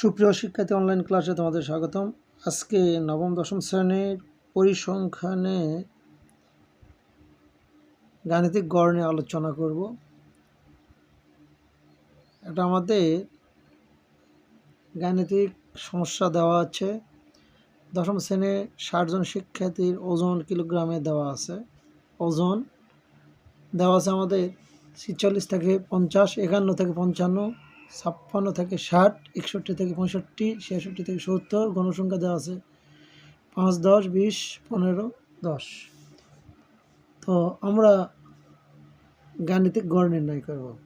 সুপ্রিয় শিক্ষার্থী অনলাইন ক্লাসে তোমাদের স্বাগতম। আজকে নবম, দশম শ্রেণির পরিসংখ্যানে গাণিতিক গড় নিয়ে আলোচনা করব। এটা আমাদের গাণিতিক সমস্যা দেওয়া আছে। দশম শ্রেণির ষাটজন শিক্ষার্থীর ওজন কিলোগ্রামে দেওয়া আছে। ওজন দেওয়া আছে আমাদের ছিচল্লিশ থেকে পঞ্চাশ, একান্ন থেকে পঞ্চান্ন ছাপ্পান্ন থেকে ষাট, একষট্টি থেকে পঁয়ষট্টি ছেষট্টি থেকে সত্তর গণসংখ্যা দেওয়া আছে। পাঁচ, দশ, বিশ, পনেরো, দশ। তো আমরা গাণিতিক গড় নির্ণয় করব।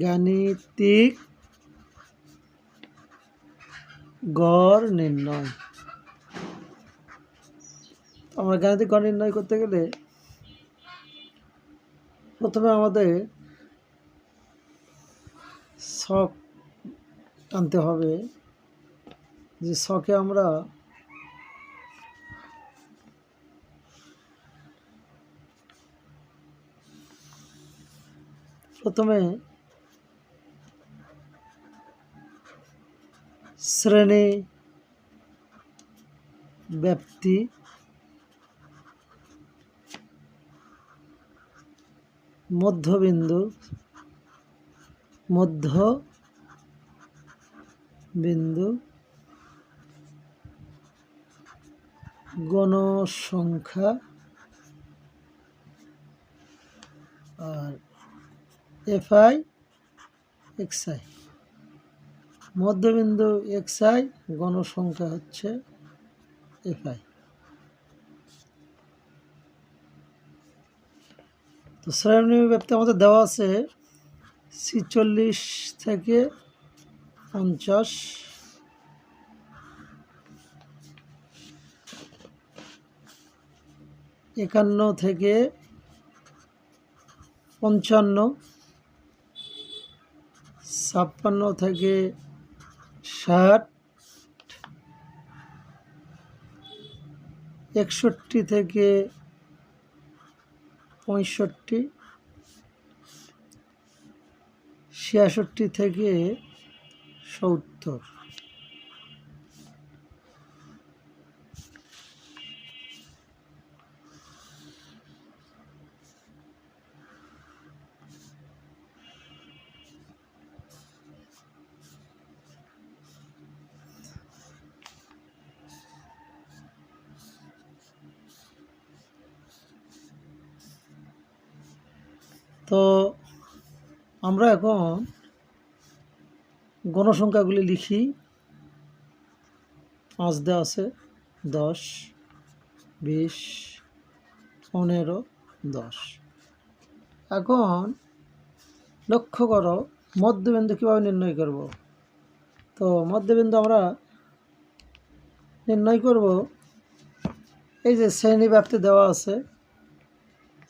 গাণিতিক গড় নির্ণয়। আমরা গাণিতিক গড় নির্ণয় করতে গেলে প্রথমে আমাদের শখ টানতে হবে যে শখে আমরা প্রথমে শ্রেণি ব্যাপ্তি মধ্যবিন্দু মধ্য বিন্দু গণসংখ্যা আর এফআই, এক্সআই। মধ্যবিন্দু এক্সআই, গণসংখ্যা হচ্ছে এফআই। তো শ্রেণি ব্যাপ্তি আমাদের দেওয়া আছে ছিচল্লিশ থেকে পঞ্চাশ। একান্ন থেকে পঞ্চান্ন। ছাপ্পান্ন থেকে ষাট। একষট্টি থেকে পঁয়ষট্টি। ছিয়াষট্টি থেকে সত্তর। তো আমরা এখন গণসংখ্যাগুলি লিখি। পাঁচ দেওয়া আছে, দশ, বিশ, পনেরো, দশ। এখন লক্ষ্য করো, মধ্যবিন্দু কীভাবে নির্ণয় করব? তো মধ্যবিন্দু আমরা নির্ণয় করব, এই যে শ্রেণি ব্যাপ্তি দেওয়া আছে,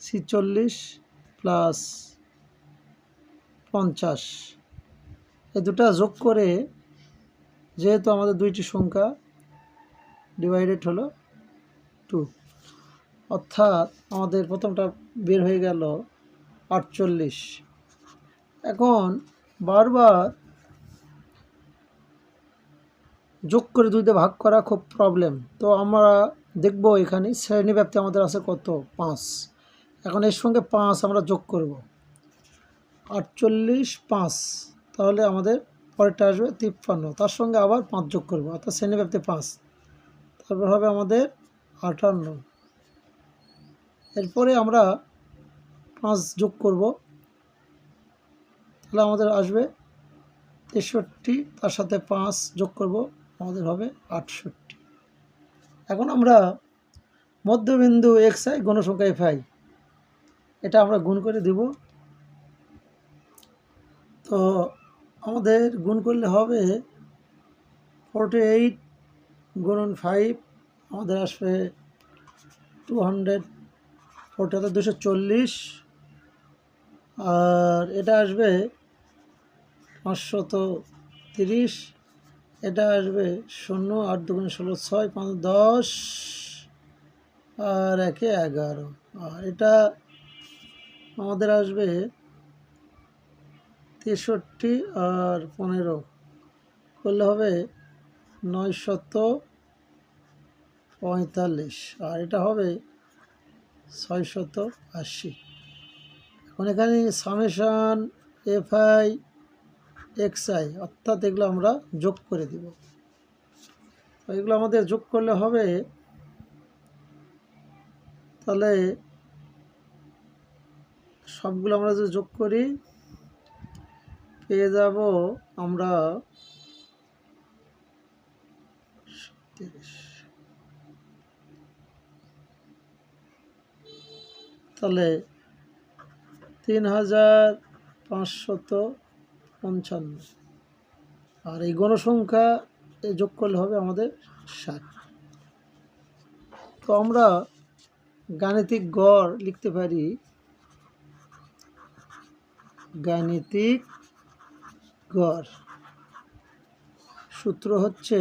ছিচল্লিশ প্লাস পঞ্চাশ। এই দুটা যোগ করে যেহেতু আমাদের দুইটি সংখ্যা ডিভাইডেড হলো টু অর্থাৎ আমাদের প্রথমটা বের হয়ে গেল আটচল্লিশ। এখন বারবার যোগ করে দুইতে ভাগ করা খুব প্রবলেম তো আমরা দেখব এখানে শ্রেণি ব্যাপ্তি আমাদের আছে কত? পাঁচ। এখন এর সঙ্গে পাঁচ আমরা যোগ করব। আটচল্লিশ পাঁচ। তাহলে আমাদের পরেরটা আসবে তিপ্পান্ন। তার সঙ্গে আবার পাঁচ যোগ করব, অর্থাৎ শ্রেণীব্যাপ্তি পাঁচ। তারপর হবে আমাদের আটান্ন। এরপরে আমরা পাঁচ যোগ করব, তাহলে আমাদের আসবে তেষট্টি, তার সাথে পাঁচ যোগ করব, আমাদের হবে আটষট্টি। এখন আমরা মধ্যবিন্দু এক্স আই গণসংখ্যা এফ আই এটা আমরা গুণ করে দেব তো আমাদের গুণ করলে হবে ফোরটি এইট গুণন ফাইভ আমাদের আসবে টু হান্ড্রেড ফোরটি অর্থাৎ দুশো চল্লিশ। আর এটা আসবে পাঁচশত তিরিশ, এটা আসবে শূন্য আট দুগুণ ষোলো, ছয় পাঁচ দশ, আর একে এগারো। আর এটা আমাদের আসবে তেষট্টি আর পনেরো। করলে হবে নয় শত পঁয়তাল্লিশ। আর এটা হবে ছয়শত আশি। এখন এখানে summation f i x i অর্থাৎ এগুলো আমরা যোগ করে দিব। তো এগুলো আমাদের যোগ করলে হবে তাহলে সবগুলো আমরা যদি যোগ করি পেয়ে যাব আমরা তাহলে তিন হাজার পাঁচশত পঞ্চান্ন। আর এই গণসংখ্যা যোগ করলে হবে আমাদের ষাট। তো আমরা গাণিতিক গড় লিখতে পারি গাণিতিক গড় সূত্র হচ্ছে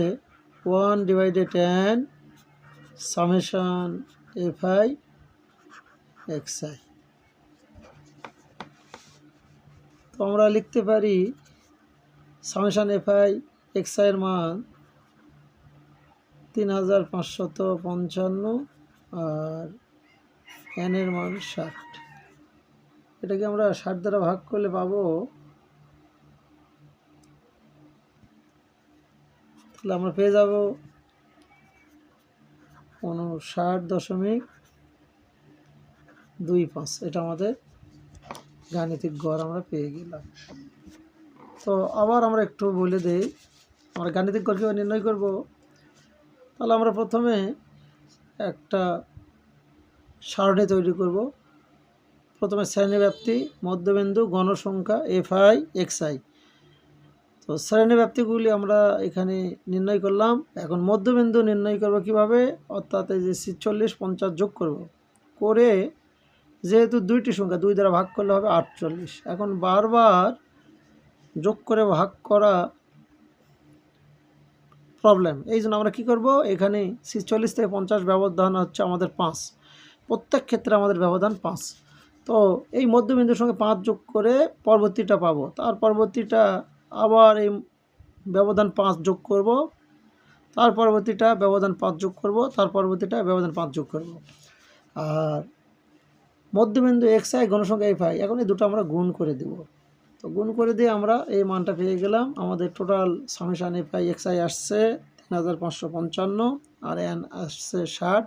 one divided n summation f i x i তো আমরা লিখতে পারি সামেশন এফ আই এক্স আইয়ের মান তিন হাজার পাঁচশত পঞ্চান্ন আর এনের মান ষাট। এটাকে আমরা ষাট দ্বারা ভাগ করলে পাবো তাহলে আমরা পেয়ে যাব উনষাট দশমিক দুই পাঁচ। এটা আমাদের গাণিতিক গড় আমরা পেয়ে গেলাম। তো আবার আমরা একটু বলে দেই, আমরা গাণিতিক গড় কীভাবে নির্ণয় করব? তাহলে আমরা প্রথমে একটা সারণী তৈরি করব। প্রথমে শ্রেণীব্যাপ্তি, মধ্যবিন্দু গণসংখ্যা এফ আই এক্স আই তো শ্রেণীব্যাপ্তিগুলি আমরা এখানে নির্ণয় করলাম। এখন মধ্যবিন্দু নির্ণয় করব কীভাবে? অর্থাৎ এই যে ছিচল্লিশ পঞ্চাশ যোগ করব। করে যেহেতু দুইটি সংখ্যা, দুই দ্বারা ভাগ করলে হবে আটচল্লিশ। এখন বারবার যোগ করে ভাগ করা প্রবলেম এই জন্য আমরা কী করব? এখানে ছিচল্লিশ থেকে পঞ্চাশ ব্যবধান হচ্ছে আমাদের পাঁচ। প্রত্যেক ক্ষেত্রে আমাদের ব্যবধান পাঁচ। তো এই মধ্যবিন্দুর সঙ্গে পাঁচ যোগ করে পরবর্তীটা পাবো। তার পরবর্তীটা আবার এই ব্যবধান পাঁচ যোগ করব। তার পরবর্তীটা ব্যবধান পাঁচ যোগ করব, তার পরবর্তীটা ব্যবধান পাঁচ যোগ করব। আর মধ্যবিন্দু এক্স আই গণসংখ্যা এফ আই এখন এই দুটো আমরা গুণ করে দেব। তো গুণ করে দিয়ে আমরা এই মানটা পেয়ে গেলাম। আমাদের total summation f i x i আসছে তিন হাজার পাঁচশো পঞ্চান্ন আর এন আসছে ষাট।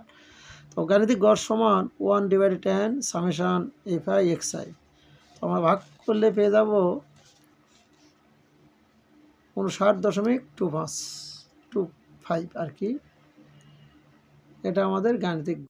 তো গাণিতিক গড় সমান one divided ten summation f i x i তো আমরা ভাগ করলে পেয়ে যাব উনষাট দশমিক টু পাঁচ টু ফাইভ আর কি। এটা আমাদের গাণিতিক